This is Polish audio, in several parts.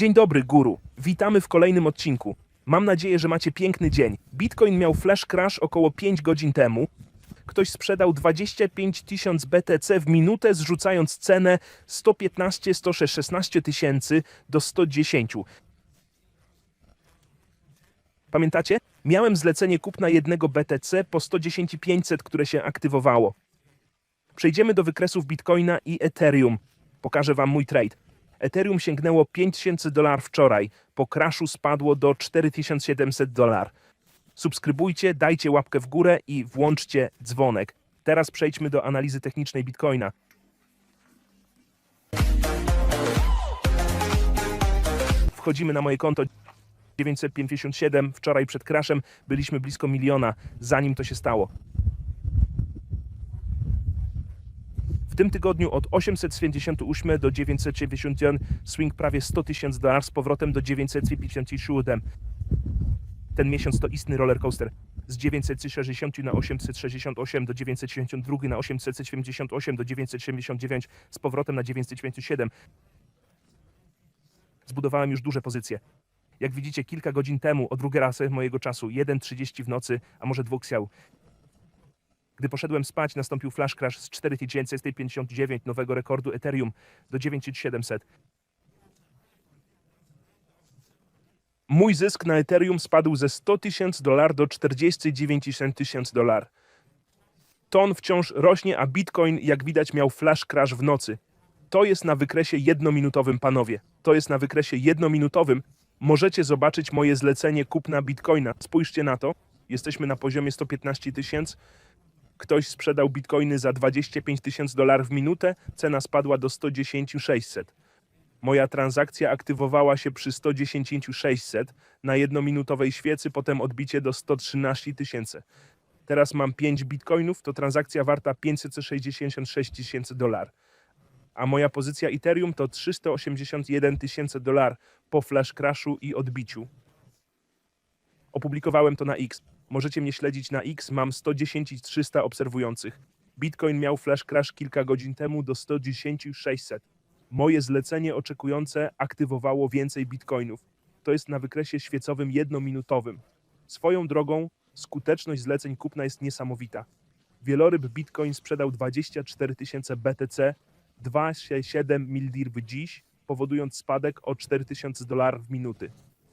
Dzień dobry, guru. Witamy w kolejnym odcinku. Mam nadzieję, że macie piękny dzień. Bitcoin miał flash crash około 5 godzin temu. Ktoś sprzedał 25 tysięcy BTC w minutę, zrzucając cenę 115-116 tysięcy do 110. Pamiętacie? Miałem zlecenie kupna jednego BTC po 110 500, które się aktywowało. Przejdziemy do wykresów Bitcoina i Ethereum. Pokażę wam mój trade. Ethereum sięgnęło 5000 dolarów wczoraj. Po crashu spadło do 4700 dolarów. Subskrybujcie, dajcie łapkę w górę i włączcie dzwonek. Teraz przejdźmy do analizy technicznej Bitcoina. Wchodzimy na moje konto 957. Wczoraj przed crashem byliśmy blisko miliona, zanim to się stało. W tym tygodniu od 878 do 991 swing prawie 100 tysięcy dolarów z powrotem do 957. Ten miesiąc to istny rollercoaster. Z 960 na 868 do 972 na 878 do 979 z powrotem na 997. Zbudowałem już duże pozycje. Jak widzicie, kilka godzin temu, o drugiej rasy mojego czasu, 1.30 w nocy, a może dwóch siał. Gdy poszedłem spać, nastąpił flash crash z 4159 nowego rekordu Ethereum do 9700. Mój zysk na Ethereum spadł ze 100 tysięcy dolarów do 49 tysięcy dolarów. Ton wciąż rośnie, a Bitcoin, jak widać, miał flash crash w nocy. To jest na wykresie jednominutowym, panowie. To jest na wykresie jednominutowym. Możecie zobaczyć moje zlecenie kupna Bitcoina. Spójrzcie na to. Jesteśmy na poziomie 115 tysięcy. Ktoś sprzedał bitcoiny za 25 tysięcy dolarów w minutę, cena spadła do 110 600. Moja transakcja aktywowała się przy 110 600 na jednominutowej świecy, potem odbicie do 113 tysięcy. Teraz mam 5 bitcoinów, to transakcja warta 566 tysięcy dolarów. A moja pozycja Ethereum to 381 tysięcy dolarów po flash crashu i odbiciu. Opublikowałem to na X. Możecie mnie śledzić na X, mam 110 i 300 obserwujących. Bitcoin miał flash crash kilka godzin temu do 110 i 600. Moje zlecenie oczekujące aktywowało więcej bitcoinów. To jest na wykresie świecowym jednominutowym. Swoją drogą, skuteczność zleceń kupna jest niesamowita. Wieloryb Bitcoin sprzedał 24 tysiące BTC, 2,7 mil dziś, powodując spadek o 4000 dolarów w minuty.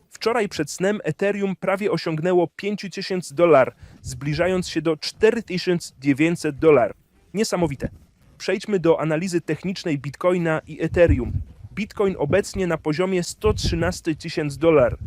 Wczoraj przed snem Ethereum prawie osiągnęło 5000 dolarów, zbliżając się do 4900 dolarów. Niesamowite. Przejdźmy do analizy technicznej Bitcoina i Ethereum. Bitcoin obecnie na poziomie 113 tysięcy dolarów.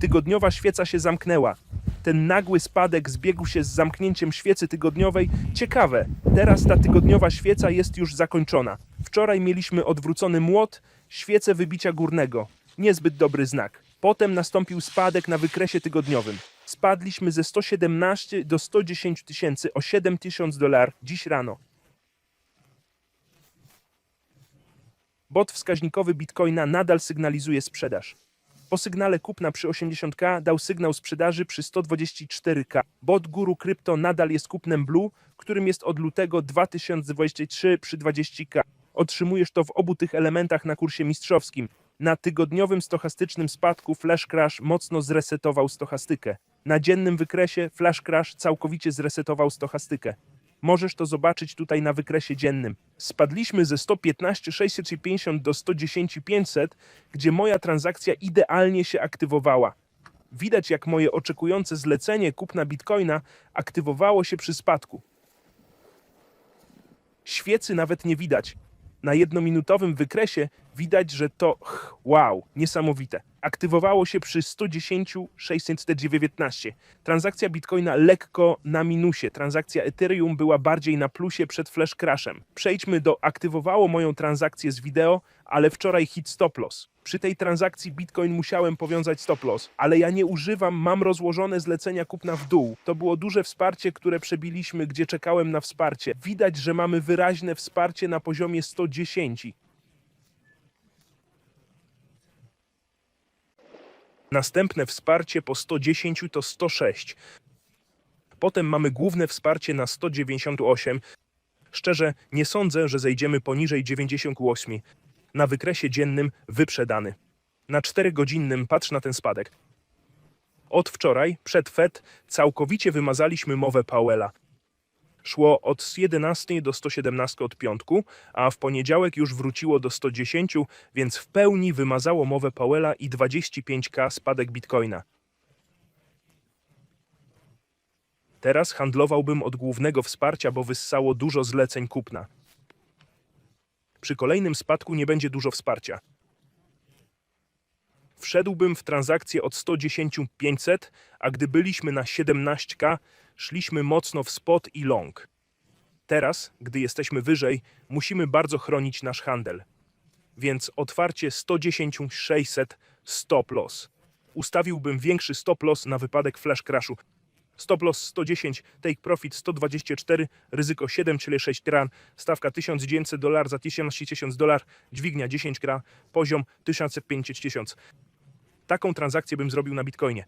Tygodniowa świeca się zamknęła. Ten nagły spadek zbiegł się z zamknięciem świecy tygodniowej. Ciekawe, teraz ta tygodniowa świeca jest już zakończona. Wczoraj mieliśmy odwrócony młot, świecę wybicia górnego. Niezbyt dobry znak. Potem nastąpił spadek na wykresie tygodniowym. Spadliśmy ze 117 do 110 tysięcy o 7 tysięcy dolarów dziś rano. Bot wskaźnikowy Bitcoina nadal sygnalizuje sprzedaż. Po sygnale kupna przy 80k dał sygnał sprzedaży przy 124k. Bot Guru Krypto nadal jest kupnem Blue, którym jest od lutego 2023 przy 20k. Otrzymujesz to w obu tych elementach na kursie mistrzowskim. Na tygodniowym stochastycznym spadku Flash Crash mocno zresetował stochastykę. Na dziennym wykresie Flash Crash całkowicie zresetował stochastykę. Możesz to zobaczyć tutaj na wykresie dziennym. Spadliśmy ze 115 650 do 110 500, gdzie moja transakcja idealnie się aktywowała. Widać jak moje oczekujące zlecenie kupna bitcoina aktywowało się przy spadku. Świecy nawet nie widać. Na jednominutowym wykresie widać, że to wow, niesamowite. Aktywowało się przy 110 619. Transakcja Bitcoina lekko na minusie. Transakcja Ethereum była bardziej na plusie przed flash crashem. Przejdźmy do aktywowało moją transakcję z wideo, ale wczoraj hit stop loss. Przy tej transakcji Bitcoin musiałem powiązać stop loss, ale ja nie używam, mam rozłożone zlecenia kupna w dół. To było duże wsparcie, które przebiliśmy, gdzie czekałem na wsparcie. Widać, że mamy wyraźne wsparcie na poziomie 110. Następne wsparcie po 110 to 106. Potem mamy główne wsparcie na 198. Szczerze, nie sądzę, że zejdziemy poniżej 98. Na wykresie dziennym wyprzedany. Na 4-godzinnym patrz na ten spadek. Od wczoraj, przed FED, całkowicie wymazaliśmy mowę Powella. Szło od 11 do 117 od piątku, a w poniedziałek już wróciło do 110, więc w pełni wymazało mowę Powella i 25k spadek bitcoina. Teraz handlowałbym od głównego wsparcia, bo wyssało dużo zleceń kupna. Przy kolejnym spadku nie będzie dużo wsparcia. Wszedłbym w transakcję od 110 500, a gdy byliśmy na 17k, szliśmy mocno w spot i long. Teraz, gdy jesteśmy wyżej, musimy bardzo chronić nasz handel. Więc otwarcie 110 600 stop loss. Ustawiłbym większy stop loss na wypadek flash crashu. Stop loss 110, take profit 124, ryzyko 7,6 kran, stawka 1900 dolar za 1000 dolar, dźwignia 10 kran, poziom 1500. Taką transakcję bym zrobił na Bitcoinie.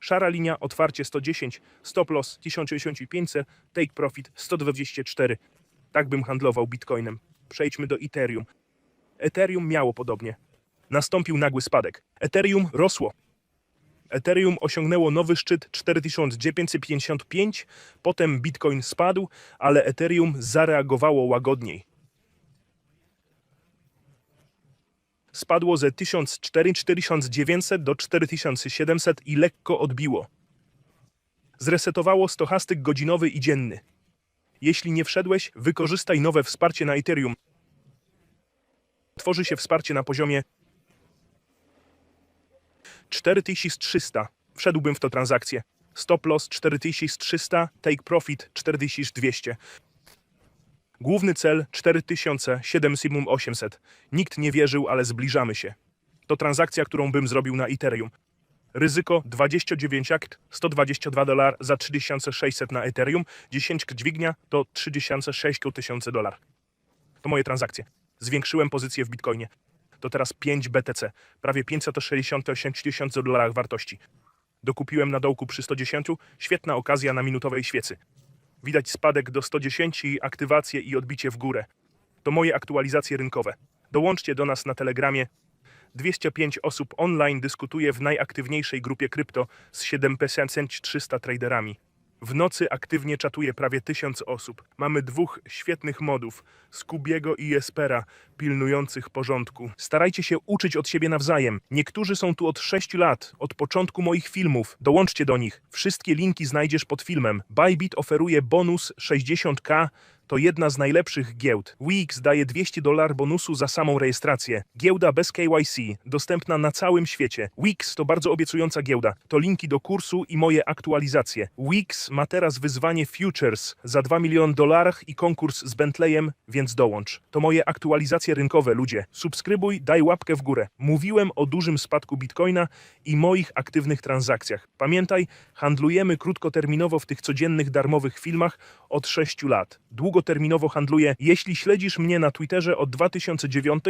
Szara linia, otwarcie 110, stop loss 1085, take profit 124. Tak bym handlował Bitcoinem. Przejdźmy do Ethereum. Ethereum miało podobnie. Nastąpił nagły spadek. Ethereum rosło. Ethereum osiągnęło nowy szczyt 4955, potem Bitcoin spadł, ale Ethereum zareagowało łagodniej. Spadło ze 1400-4900 do 4700 i lekko odbiło. Zresetowało stochastyk godzinowy i dzienny. Jeśli nie wszedłeś, wykorzystaj nowe wsparcie na Ethereum. Tworzy się wsparcie na poziomie 4300. Wszedłbym w to transakcję. Stop loss 4300, take profit 4200. Główny cel 4000, 7800. Nikt nie wierzył, ale zbliżamy się. To transakcja, którą bym zrobił na Ethereum. Ryzyko 29 akt, 122 dolar za 3600 na Ethereum, 10 dźwignia to 36 tysięcy dolar. To moje transakcje. Zwiększyłem pozycję w Bitcoinie. To teraz 5 BTC, prawie 568 tysięcy dolarach wartości. Dokupiłem na dołku przy 110, świetna okazja na minutowej świecy. Widać spadek do 110 i aktywację i odbicie w górę. To moje aktualizacje rynkowe. Dołączcie do nas na Telegramie. 205 osób online dyskutuje w najaktywniejszej grupie krypto z 7300 traderami. W nocy aktywnie czatuje prawie 1000 osób. Mamy dwóch świetnych modów, Skubiego i Jespera, pilnujących porządku. Starajcie się uczyć od siebie nawzajem. Niektórzy są tu od 6 lat, od początku moich filmów. Dołączcie do nich. Wszystkie linki znajdziesz pod filmem. Bybit oferuje bonus 60k to jedna z najlepszych giełd. Wix daje 200 dolar bonusu za samą rejestrację. Giełda bez KYC, dostępna na całym świecie. Wix to bardzo obiecująca giełda. To linki do kursu i moje aktualizacje. Wix ma teraz wyzwanie Futures za 2 miliony dolarów i konkurs z Bentleyem, więc dołącz. To moje aktualizacje rynkowe, ludzie. Subskrybuj, daj łapkę w górę. Mówiłem o dużym spadku Bitcoina i moich aktywnych transakcjach. Pamiętaj, handlujemy krótkoterminowo w tych codziennych darmowych filmach od 6 lat. Długoterminowo handluję. Jeśli śledzisz mnie na Twitterze od 2009,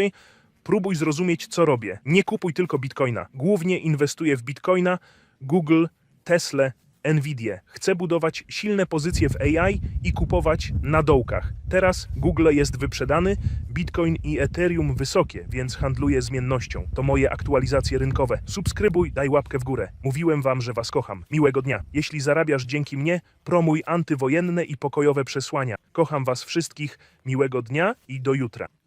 próbuj zrozumieć, co robię. Nie kupuj tylko Bitcoina. Głównie inwestuję w Bitcoina, Google, Tesla, Nvidia. Chcę budować silne pozycje w AI i kupować na dołkach. Teraz Google jest wyprzedany, Bitcoin i Ethereum wysokie, więc handluję zmiennością. To moje aktualizacje rynkowe. Subskrybuj, daj łapkę w górę. Mówiłem wam, że was kocham. Miłego dnia. Jeśli zarabiasz dzięki mnie, promuj antywojenne i pokojowe przesłania. Kocham was wszystkich. Miłego dnia i do jutra.